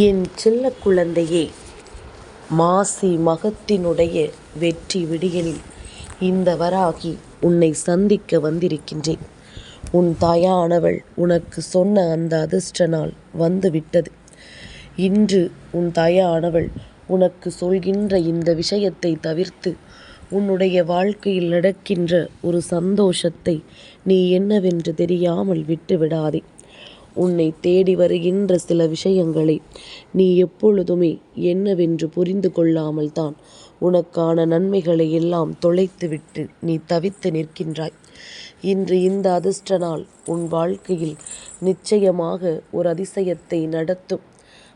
என் செல்ல குழந்தையே மாசி மகத்தினுடைய வெற்றி விடியலில் இந்த வராகி உன்னை சந்திக்க வந்திருக்கின்றேன். உன் தாயானவள் உனக்கு சொன்ன அந்த அதிர்ஷ்ட நாள் வந்துவிட்டது. இன்று உன் தாயானவள் உனக்கு சொல்கின்ற இந்த விஷயத்தை தவிர்த்து உன்னுடைய வாழ்க்கையில் நடக்கின்ற ஒரு சந்தோஷத்தை நீ என்னவென்று தெரியாமல் விட்டு விடாதே உன்னை தேடி வருகின்ற சில விஷயங்களை நீ எப்பொழுதுமே என்னவென்று புரிந்து கொள்ளாமல் தான் உனக்கான நன்மைகளை எல்லாம் தொலைத்துவிட்டு நீ தவித்து நிற்கின்றாய். இன்று இந்த அதிர்ஷ்ட நாள் உன் வாழ்க்கையில் நிச்சயமாக ஒரு அதிசயத்தை நடத்தும்.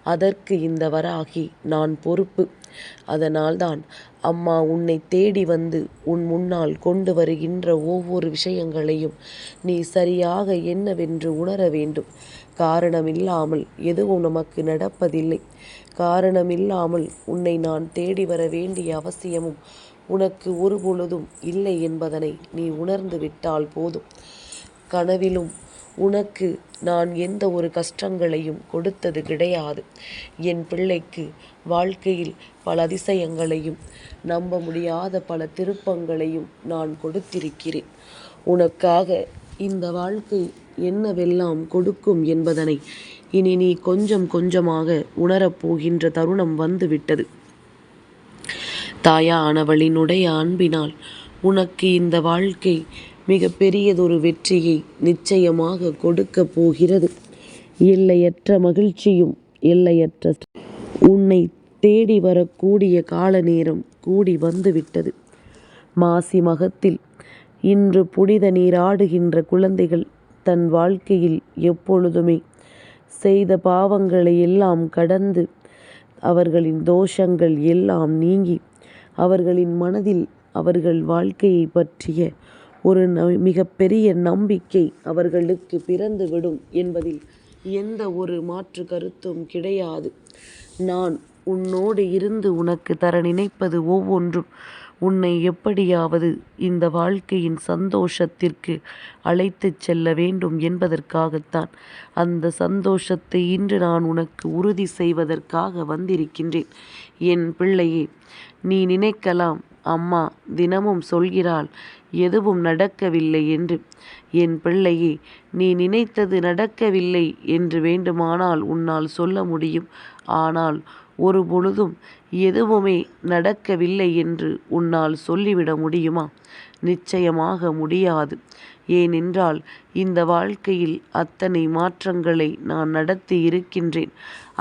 அதற்கு இந்த வராகி நான் பொறுப்பு. அதனால்தான் அம்மா உன்னை தேடி வந்து உன் முன்னால் கொண்டு வருகின்ற ஒவ்வொரு விஷயங்களையும் நீ சரியாக என்னவென்று உணர வேண்டும். காரணமில்லாமல் எதுவும் நமக்கு நடப்பதில்லை. காரணமில்லாமல் உன்னை நான் தேடி வர வேண்டிய அவசியமும் உனக்கு ஒரு பொழுதும் இல்லை என்பதனை நீ உணர்ந்து விட்டால் போதும். கனவிலும் உனக்கு நான் எந்த ஒரு கஷ்டங்களையும் கொடுத்தது கிடையாது. என் பிள்ளைக்கு வாழ்க்கையில் பல அதிசயங்களையும் நம்ப முடியாத பல திருப்பங்களையும் நான் கொடுத்திருக்கிறேன். உனக்காக இந்த வாழ்க்கை என்னவெல்லாம் கொடுக்கும் என்பதனை இனி நீ கொஞ்சம் கொஞ்சமாக உணரப்போகின்ற தருணம் வந்துவிட்டது. தாயானவளினுடைய அன்பினால் உனக்கு இந்த வாழ்க்கை மிக பெரியதொரு வெற்றியை நிச்சயமாக கொடுக்க போகிறது. எல்லையற்ற மகிழ்ச்சியும் எல்லையற்ற உன்னை தேடி வரக்கூடிய கால நேரம் கூடி வந்துவிட்டது. மாசி மகத்தில் இன்று புனித நீராடுகின்ற குழந்தைகள் தன் வாழ்க்கையில் எப்பொழுதுமே செய்த பாவங்களை எல்லாம் கடந்து அவர்களின் தோஷங்கள் எல்லாம் நீங்கி அவர்களின் மனதில் அவர்கள் வாழ்க்கையை பற்றிய ஒரு மிகப்பெரிய நம்பிக்கை அவர்களுக்கு பிறந்துவிடும் என்பதில் எந்த ஒரு மாற்று கருத்தும் கிடையாது. நான் உன்னோடு இருந்து உனக்கு தர நினைப்பது ஒவ்வொன்றும். உன்னை எப்படியாவது இந்த வாழ்க்கையின் சந்தோஷத்திற்கு அழைத்துச் செல்ல வேண்டும் என்பதற்காகத்தான். அந்த சந்தோஷத்தை இன்று நான் உனக்கு உறுதி செய்வதற்காக வந்திருக்கின்றேன். என் பிள்ளையே நீ நினைக்கலாம் அம்மா தினமும் சொல்கிறாள் எதுவும் நடக்கவில்லை என்று. என் பிள்ளையே நீ நினைத்தது நடக்கவில்லை என்று வேண்டுமானால் உன்னால் சொல்ல முடியும். ஆனால் ஒரு பொழுதும் எதுவுமே நடக்கவில்லை என்று உன்னால் சொல்லிவிட முடியுமா? நிச்சயமாக முடியாது. ஏனென்றால் இந்த வாழ்க்கையில் அத்தனை மாற்றங்களை நான் நடத்தி இருக்கின்றேன்.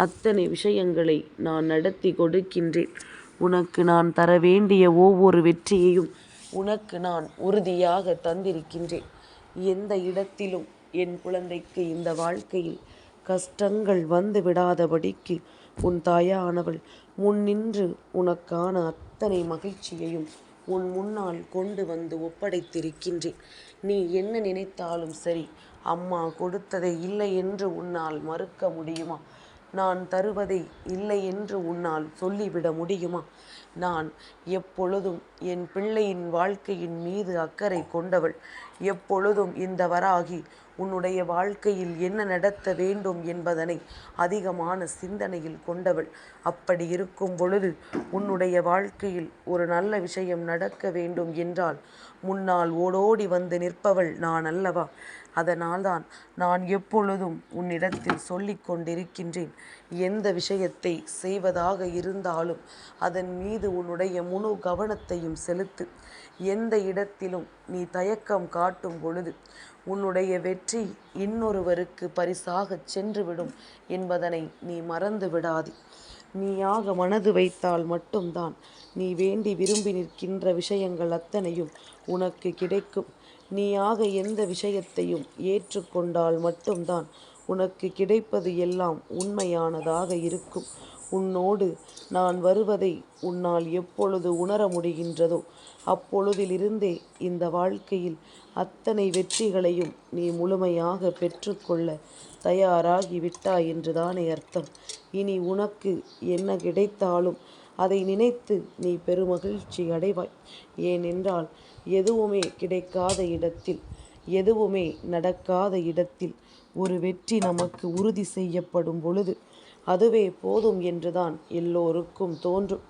அத்தனை விஷயங்களை நான் நடத்தி கொடுக்கின்றேன். உனக்கு நான் தர வேண்டிய ஒவ்வொரு வெற்றியையும் உனக்கு நான் உறுதியாக தந்திருக்கின்றேன். எந்த இடத்திலும் என் குழந்தைக்கு இந்த வாழ்க்கையில் கஷ்டங்கள் வந்து விடாதபடிக்கு உன் தாயானவள் முன்னின்று உனக்கான அத்தனை மகிழ்ச்சியையும் உன் முன்னால் கொண்டு வந்து ஒப்படைத்திருக்கின்றேன். நீ என்ன நினைத்தாலும் சரி அம்மா கொடுத்ததை இல்லை என்று உன்னால் மறுக்க முடியுமா? நான் தருவதை இல்லை என்று உன்னால் சொல்லிவிட முடியுமா? நான் எப்பொழுதும் என் பிள்ளையின் வாழ்க்கையின் மீது அக்கறை கொண்டவள். எப்பொழுதும் இந்த வராகி உன்னுடைய வாழ்க்கையில் என்ன நடத்த வேண்டும் என்பதனை அதிகமான சிந்தனையில் கொண்டவள். அப்படி இருக்கும் பொழுது உன்னுடைய வாழ்க்கையில் ஒரு நல்ல விஷயம் நடக்க வேண்டும் என்றால் முன்னால் ஓடோடி வந்து நிற்பவள் நான் அல்லவா? அதனால்தான் நான் எப்பொழுதும் உன்னிடத்தில் சொல்லிக் கொண்டிருக்கின்றேன். எந்த விஷயத்தை செய்வதாக இருந்தாலும் அதன் மீது உன்னுடைய முழு கவனத்தையும் செலுத்து. எந்த இடத்திலும் நீ தயக்கம் காட்டும் பொழுது உன்னுடைய வெற்றி இன்னொருவருக்கு பரிசாகச் சென்றுவிடும் என்பதனை நீ மறந்து விடாதே. நீயாக மனது வைத்தால் மட்டும்தான் நீ வேண்டி விரும்பி நிற்கின்ற விஷயங்கள் அத்தனையும் உனக்கு கிடைக்கும். நீயாக எந்த விஷயத்தையும் ஏற்றுக்கொண்டால் மட்டும்தான் உனக்கு கிடைப்பது எல்லாம் உண்மையானதாக இருக்கும். உன்னோடு நான் வருவதை உன்னால் எப்பொழுது உணர முடிகின்றதோ அப்பொழுதிலிருந்தே இந்த வாழ்க்கையில் அத்தனை வெற்றிகளையும் நீ முழுமையாக பெற்றுக்கொள்ள தயாராகி விட்டாய் என்றுதானே அர்த்தம். இனி உனக்கு என்ன கிடைத்தாலும் அதை நினைத்து நீ பெருமகிழ்ச்சி அடைவாய். ஏனென்றால் எதுவுமே கிடைக்காத இடத்தில் எதுவுமே நடக்காத இடத்தில் ஒரு வெற்றி நமக்கு உறுதி செய்யப்படும் பொழுது அதுவே போதும் என்றுதான் எல்லோருக்கும் தோன்றும்.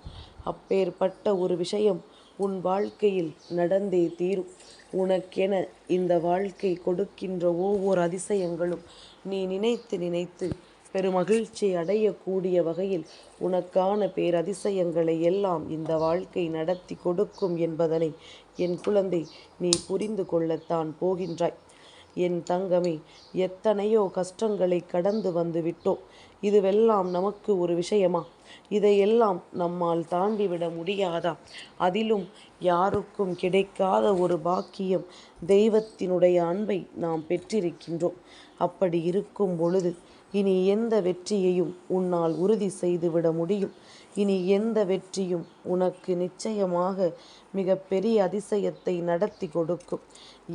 அப்பேற்பட்ட ஒரு விஷயம் உன் வாழ்க்கையில் நடந்தே தீரும். உனக்கென இந்த வாழ்க்கை கொடுக்கின்ற ஒவ்வொரு அதிசயங்களும் நீ நினைத்து நினைத்து பெருமகிழ்ச்சி அடையக்கூடிய வகையில் உனக்கான பேரதிசயங்களை எல்லாம் இந்த வாழ்க்கை நடத்தி கொடுக்கும் என்பதனை என் குழந்தை நீ புரிந்து கொள்ளத்தான் போகின்றாய். என் தங்கமே எத்தனையோ கஷ்டங்களை கடந்து வந்து விட்டோம் இதுவெல்லாம் நமக்கு ஒரு விஷயமா? இதையெல்லாம் நம்மால் தாண்டிவிட முடியாதா? அதிலும் யாருக்கும் கிடைக்காத ஒரு பாக்கியம் தெய்வத்தினுடைய அன்பை நாம் பெற்றிருக்கின்றோம். அப்படி இருக்கும் பொழுது இனி எந்த வெற்றியையும் உன்னால் உறுதி செய்துவிட முடியும். இனி எந்த வெற்றியும் உனக்கு நிச்சயமாக மிக பெரிய அதிசயத்தை நடத்தி கொடுக்கும்.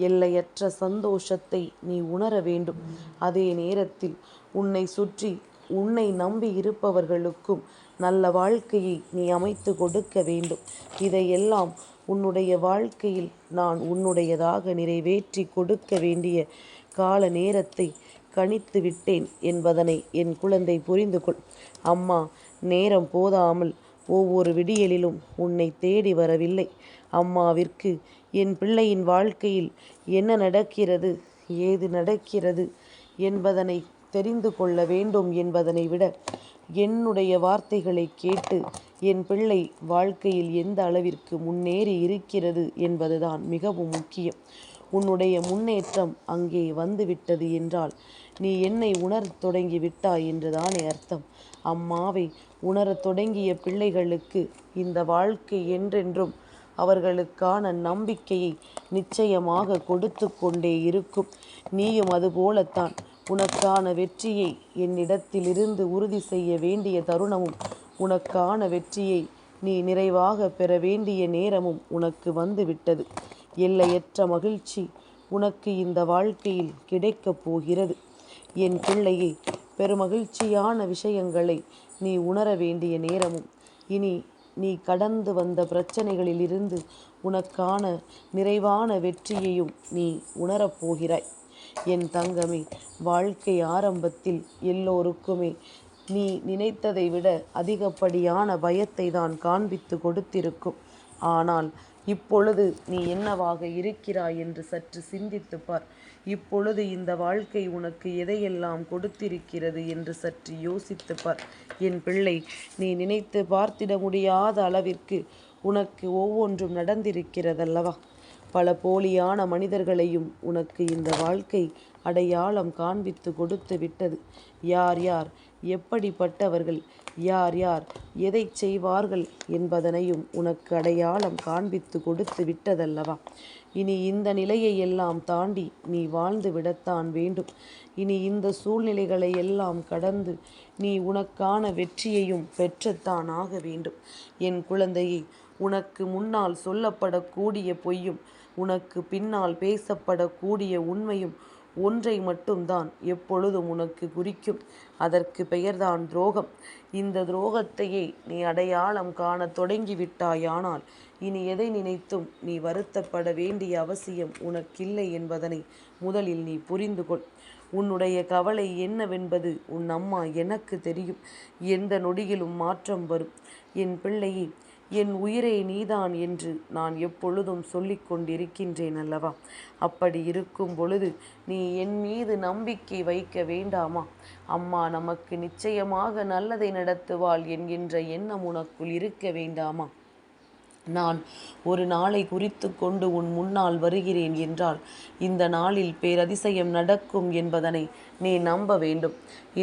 எல்லையற்ற சந்தோஷத்தை நீ உணர வேண்டும். அதே நேரத்தில் உன்னை சுற்றி உன்னை நம்பி இருப்பவர்களுக்கும் நல்ல வாழ்க்கையை நீ அமைத்து கொடுக்க வேண்டும். இதையெல்லாம் உன்னுடைய வாழ்க்கையில் நான் உன்னுடையதாக நிறைவேற்றி கொடுக்க வேண்டிய கால நேரத்தை கணித்து விட்டேன் என்பதனை என் குழந்தை புரிந்து கொள் அம்மா நேரம் போதாமல் ஒவ்வொரு விடியலிலும் உன்னை தேடி வரவில்லை. அம்மாவிற்கு என் பிள்ளையின் வாழ்க்கையில் என்ன நடக்கிறது ஏது நடக்கிறது என்பதனை தெரிந்து கொள்ள வேண்டும் என்பதனை விட என்னுடைய வார்த்தைகளை கேட்டு என் பிள்ளை வாழ்க்கையில் எந்த அளவிற்கு முன்னேறி இருக்கிறது என்பதுதான் மிகவும் முக்கியம். உன்னுடைய முன்னேற்றம் அங்கே வந்துவிட்டது என்றால் நீ என்னை உணரத் தொடங்கி விட்டாய் என்றுதானே அர்த்தம். அம்மாவை உணரத் தொடங்கிய பிள்ளைகளுக்கு இந்த வாழ்க்கை என்றென்றும் அவர்களுக்கான நம்பிக்கையை நிச்சயமாக கொடுத்து கொண்டே இருக்கும். நீயும் அதுபோலத்தான். உனக்கான வெற்றியை என்னிடத்திலிருந்து உறுதி செய்ய வேண்டிய தருணமும் உனக்கான வெற்றியை நீ நிறைவாக பெற வேண்டிய நேரமும் உனக்கு வந்துவிட்டது. எல்லையற்ற மகிழ்ச்சி உனக்கு இந்த வாழ்க்கையில் கிடைக்கப் போகிறது. என் பிள்ளையை பெருமகிழ்ச்சியான விஷயங்களை நீ உணர வேண்டிய நேரமும் இனி நீ கடந்து வந்த பிரச்சனைகளிலிருந்து உனக்கான நிறைவான வெற்றியையும் நீ உணரப்போகிறாய் என் தங்கமே வாழ்க்கை ஆரம்பத்தில் எல்லோருக்குமே நீ நினைத்ததை விட அதிகப்படியான பயத்தை தான் காண்பித்து கொடுத்திருக்கும். ஆனால் இப்பொழுது நீ என்னவாக இருக்கிறாய் என்று சற்று சிந்தித்து பார். இப்பொழுது இந்த வாழ்க்கை உனக்கு எதையெல்லாம் கொடுத்திருக்கிறது என்று சற்று யோசித்து பார். என் பிள்ளை நீ நினைத்து பார்த்திட முடியாத அளவிற்கு உனக்கு ஒவ்வொன்றும் நடந்திருக்கிறதல்லவா? பல போலியான மனிதர்களையும் உனக்கு இந்த வாழ்க்கை அடையாளம் காண்பித்து கொடுத்து விட்டது. யார் யார் எப்படிப்பட்டவர்கள்? யார் யார்? எதை செய்வார்கள் என்பதனையும் உனக்கு அடையாளம் காண்பித்து கொடுத்து விட்டதல்லவா? இனி இந்த நிலையை எல்லாம் தாண்டி நீ வாழ்ந்து விடத்தான் வேண்டும். இனி இந்த சூழ்நிலைகளை எல்லாம் கடந்து நீ உனக்கான வெற்றியையும் பெற்றத்தான் ஆக வேண்டும். என் குழந்தையை உனக்கு முன்னால் சொல்லப்படக்கூடிய பொய்யும் உனக்கு பின்னால் பேசப்படக்கூடிய உண்மையும் ஒன்றை மட்டும்தான் எப்பொழுதும் உனக்கு குறிக்கும். அதற்கு பெயர்தான் துரோகம். இந்த துரோகத்தையே நீ அடையாளம் காண தொடங்கிவிட்டாயானால் இனி எதை நினைத்தும் நீ வருத்தப்பட வேண்டிய அவசியம் உனக்கில்லை என்பதனை முதலில் நீ புரிந்து கொள். உன்னுடைய கவலை என்னவென்பது உன் அம்மா எனக்கு தெரியும். எந்த நொடியிலும் மாற்றம் வரும். என் பிள்ளையை என் உயிரை நீதான் என்று நான் எப்பொழுதும் சொல்லிக் கொண்டிருக்கின்றேன் அல்லவா? அப்படி இருக்கும் பொழுது நீ என் மீது நம்பிக்கை வைக்க வேண்டாமா? அம்மா நமக்கு நிச்சயமாக நல்லதை நடத்துவாள் என்கின்ற எண்ணம் உனக்குள் இருக்க வேண்டாமா? நான் ஒரு நாளை குறித்து கொண்டு உன் முன்னால் வருகிறேன் என்றால் இந்த நாளில் பேரதிசயம் நடக்கும் என்பதனை நீ நம்ப வேண்டும்.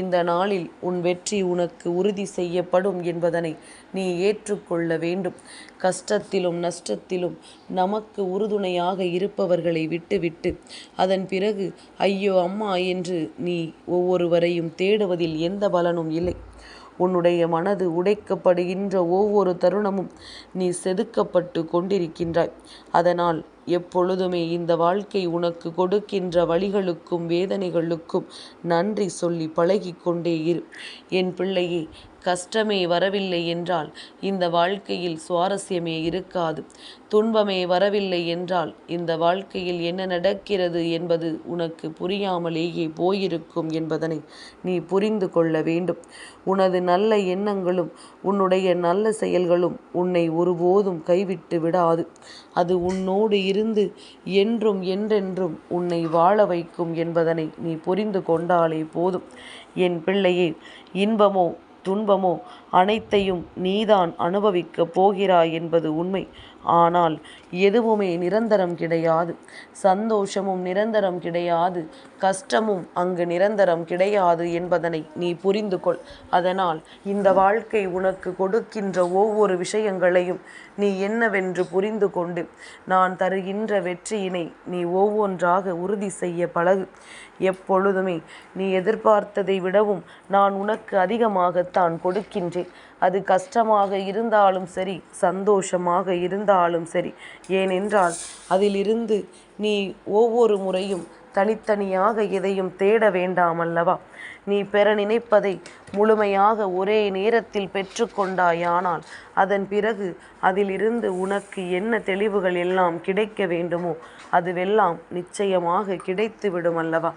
இந்த நாளில் உன் வெற்றி உனக்கு உறுதி செய்யப்படும் என்பதனை நீ ஏற்றுக்கொள்ள வேண்டும். கஷ்டத்திலும் நஷ்டத்திலும் நமக்கு உறுதுணையாக இருப்பவர்களை விட்டுவிட்டு அதன் பிறகு ஐயோ அம்மா என்று நீ ஒவ்வொருவரையும் தேடுவதில் எந்த பலனும் இல்லை. உன்னுடைய மனது உடைக்கப்படுகின்ற ஒவ்வொரு தருணமும் நீ செதுக்கப்பட்டு கொண்டிருக்கின்றாய். அதனால் எப்பொழுதுமே இந்த வாழ்க்கை உனக்கு கொடுக்கின்ற வழிகளுக்கும் வேதனைகளுக்கும் நன்றி சொல்லி பழகி கொண்டே இரு. என் பிள்ளையே கஷ்டமே வரவில்லை என்றால் இந்த வாழ்க்கையில் சுவாரஸ்யமே இருக்காது. துன்பமே வரவில்லை என்றால் இந்த வாழ்க்கையில் என்ன நடக்கிறது என்பது உனக்கு புரியாமலேயே போயிருக்கும் என்பதனை நீ புரிந்து கொள்ள வேண்டும். உனது நல்ல எண்ணங்களும் உன்னுடைய நல்ல செயல்களும் உன்னை ஒருபோதும் கைவிட்டு விடாது. அது உன்னோடு இருந்து என்றும் என்றென்றும் உன்னை வாழ வைக்கும் என்பதனை நீ புரிந்து கொண்டாலே போதும். என் பிள்ளையே இன்பமோ துன்பமோ அனைத்தையும் நீதான் அனுபவிக்கப் போகிறாய் என்பது உண்மை. ஆனால் எதுவுமே நிரந்தரம் கிடையாது. சந்தோஷமும் நிரந்தரம் கிடையாது. கஷ்டமும் அங்கு நிரந்தரம் கிடையாது என்பதனை நீ புரிந்து கொள் அதனால் இந்த வாழ்க்கை உனக்கு கொடுக்கின்ற ஒவ்வொரு விஷயங்களையும் நீ என்னவென்று புரிந்து கொண்டு நான் தருகின்ற வெற்றியினை நீ ஒவ்வொன்றாக உறுதி செய்ய பழகு. எப்பொழுதுமே நீ எதிர்பார்த்ததை விடவும் நான் உனக்கு அதிகமாகத்தான் கொடுக்கின்றேன். அது கஷ்டமாக இருந்தாலும் சரி சந்தோஷமாக இருந்தாலும் சரி. ஏனென்றால் அதிலிருந்து நீ ஒவ்வொரு முறையும் தனித்தனியாக எதையும் தேட வேண்டாம் அல்லவா நீ பெற நினைப்பதை முழுமையாக ஒரே நேரத்தில் பெற்றுக்கொண்டாயானால் அதன் பிறகு அதிலிருந்து உனக்கு என்ன தெளிவுகள் எல்லாம் கிடைக்க வேண்டுமோ அதுவெல்லாம் நிச்சயமாக கிடைத்துவிடும் அல்லவா?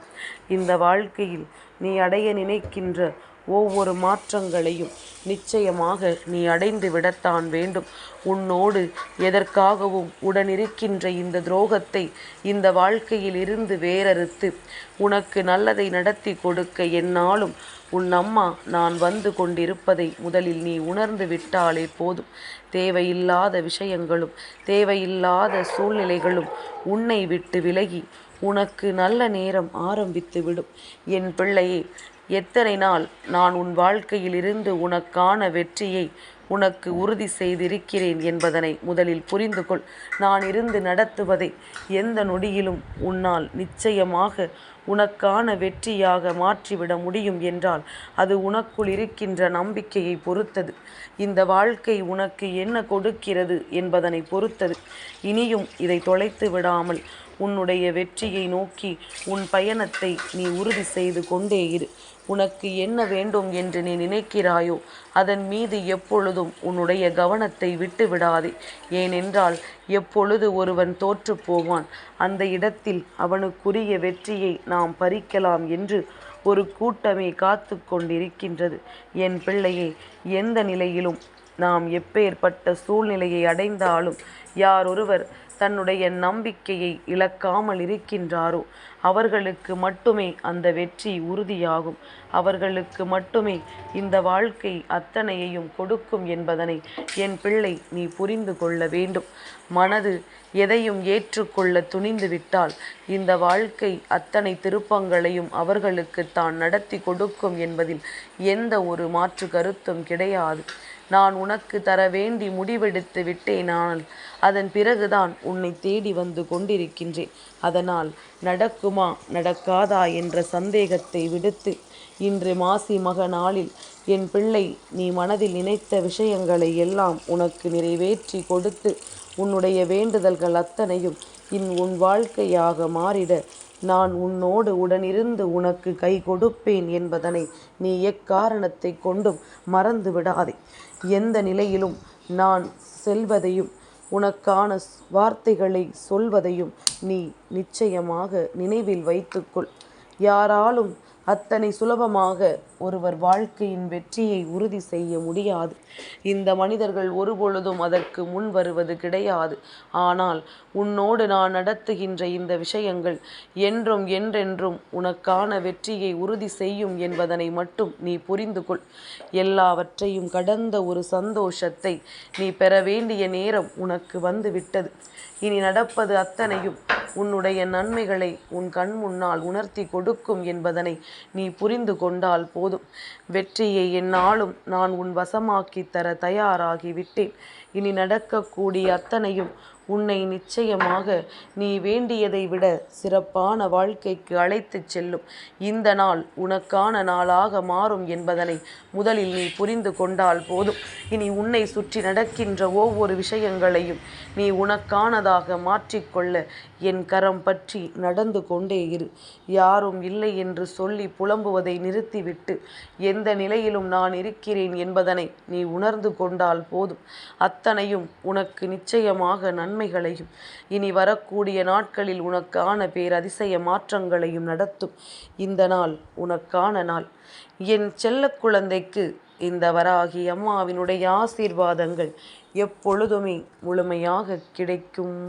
இந்த வாழ்க்கையில் நீ அடைய நினைக்கின்ற ஒவ்வொரு மாற்றங்களையும் நிச்சயமாக நீ அடைந்து விடத்தான் வேண்டும். உன்னோடு எதற்காகவும் உடனிருக்கின்ற இந்த துரோகத்தை இந்த வாழ்க்கையில் இருந்து வேறறுத்து உனக்கு நல்லதை நடத்தி கொடுக்க என்னாலும் உன் அம்மா நான் வந்து கொண்டிருப்பதை முதலில் நீ உணர்ந்து விட்டாலே போதும். தேவையில்லாத விஷயங்களும் தேவையில்லாத சூழ்நிலைகளும் உன்னை விட்டு விலகி உனக்கு நல்ல நேரம் ஆரம்பித்து விடும் என் பிள்ளையே எத்தனை நாள் நான் உன் வாழ்க்கையில் இருந்து உனக்கான வெற்றியை உனக்கு உறுதி செய்திருக்கிறேன் என்பதனை முதலில் புரிந்து கொள். நான் இருந்து நடத்துவதை எந்த நொடியிலும் உன்னால் நிச்சயமாக உனக்கான வெற்றியாக மாற்றிவிட முடியும் என்றால் அது உனக்குள் இருக்கின்ற நம்பிக்கையை பொறுத்தது. இந்த வாழ்க்கை உனக்கு என்ன கொடுக்கிறது என்பதனை பொறுத்தது. இனியும் இதை தொலைத்து விடாமல் உன்னுடைய வெற்றியை நோக்கி உன் பயணத்தை நீ உறுதி செய்து கொண்டே இரு. உனக்கு என்ன வேண்டும் என்று நீ நினைக்கிறாயோ அதன் மீது எப்பொழுதும் உன்னுடைய கவனத்தை விட்டு விடாதே ஏனென்றால் எப்பொழுது ஒருவன் தோற்று போவான் அந்த இடத்தில் அவனுக்குரிய வெற்றியை நாம் பறிக்கலாம் என்று ஒரு கூட்டமே காத்து கொண்டிருக்கின்றது. என் பிள்ளையே எந்த நிலையிலும் நாம் எப்பேற்பட்ட சூழ்நிலையை அடைந்தாலும் யாரொருவர் தன்னுடைய நம்பிக்கையை இழக்காமல் இருக்கின்றாரோ? அவர்களுக்கு மட்டுமே அந்த வெற்றி உறுதியாகும். அவர்களுக்கு மட்டுமே இந்த வாழ்க்கை அத்தனையையும் கொடுக்கும் என்பதனை என் பிள்ளை நீ புரிந்து கொள்ள வேண்டும். மனது எதையும் ஏற்றுக்கொள்ள துணிந்து விட்டால் இந்த வாழ்க்கை அத்தனை திருப்பங்களையும் அவர்களுக்கு தான் நடத்தி கொடுக்கும் என்பதில் எந்த ஒரு மாற்று கருத்தும் கிடையாது. நான் உனக்கு தர வேண்டி முடிவெடுத்து விட்டேனால் அதன் பிறகுதான் உன்னை தேடி வந்து கொண்டிருக்கின்றேன். அதனால் நடக்குமா நடக்காதா என்ற சந்தேகத்தை விடுத்து இன்று மாசி மக நாளில் என் பிள்ளை நீ மனதில் நினைத்த விஷயங்களை எல்லாம் உனக்கு நிறைவேற்றி கொடுத்து உன்னுடைய வேண்டுதல்கள் அத்தனையும் இன் உன் வாழ்க்கையாக மாறிட நான் உன்னோடு உடனிருந்து உனக்கு கை கொடுப்பேன் என்பதனை நீ எக்காரணத்தை கொண்டும் மறந்து விடாதே எந்த நிலையிலும் நான் செல்வதையும் உனக்கான வார்த்தைகளை சொல்வதையும் நீ நிச்சயமாக நினைவில் வைத்துக்கொள். யாராலும் அத்தனை சுலபமாக ஒருவர் வாழ்க்கையின் வெற்றியை உறுதி செய்ய முடியாது. இந்த மனிதர்கள் ஒருபொழுதும் அதற்கு முன் வருவது கிடையாது. ஆனால் உன்னோடு நான் நடத்துகின்ற இந்த விஷயங்கள் என்றும் என்றென்றும் உனக்கான வெற்றியை உறுதி செய்யும் என்பதனை மட்டும் நீ புரிந்து கொள். எல்லாவற்றையும் கடந்த ஒரு சந்தோஷத்தை நீ பெற வேண்டிய நேரம் உனக்கு வந்து விட்டது இனி நடப்பது அத்தனையும் உன்னுடைய நன்மைகளை உன் கண் முன்னால் உணர்த்தி கொடுக்கும் என்பதனை நீ புரிந்து கொண்டால் போதும். வெற்றியை என்னாலும் நான் உன் வசமாக்கி தர தயாராகி விட்டேன் இனி நடக்கக்கூடிய அத்தனையும் உன்னை நிச்சயமாக நீ வேண்டியதை விட சிறப்பான வாழ்க்கைக்கு அழைத்துச் செல்லும். இந்த நாள் உனக்கான நாளாக மாறும் என்பதனை முதலில் நீ புரிந்து கொண்டால் போதும். இனி உன்னை சுற்றி நடக்கின்ற ஒவ்வொரு விஷயங்களையும் நீ உனக்கானதாக மாற்றிக்கொள்ள என் கரம் பற்றி நடந்து கொண்டே இரு. யாரும் இல்லை என்று சொல்லி புலம்புவதை நிறுத்திவிட்டு எந்த நிலையிலும் நான் இருக்கிறேன் என்பதனை நீ உணர்ந்து கொண்டால் போதும். அத்தனையும் உனக்கு நிச்சயமாக நன்மைகளையும் இனி வரக்கூடிய நாட்களில் உனக்கான பேரதிசய மாற்றங்களையும் நடத்தும். இந்த நாள் உனக்கான நாள். என் செல்ல குழந்தைக்கு இந்த வராகி அம்மாவினுடைய ஆசீர்வாதங்கள் எப்பொழுதுமே முழுமையாக கிடைக்கும்.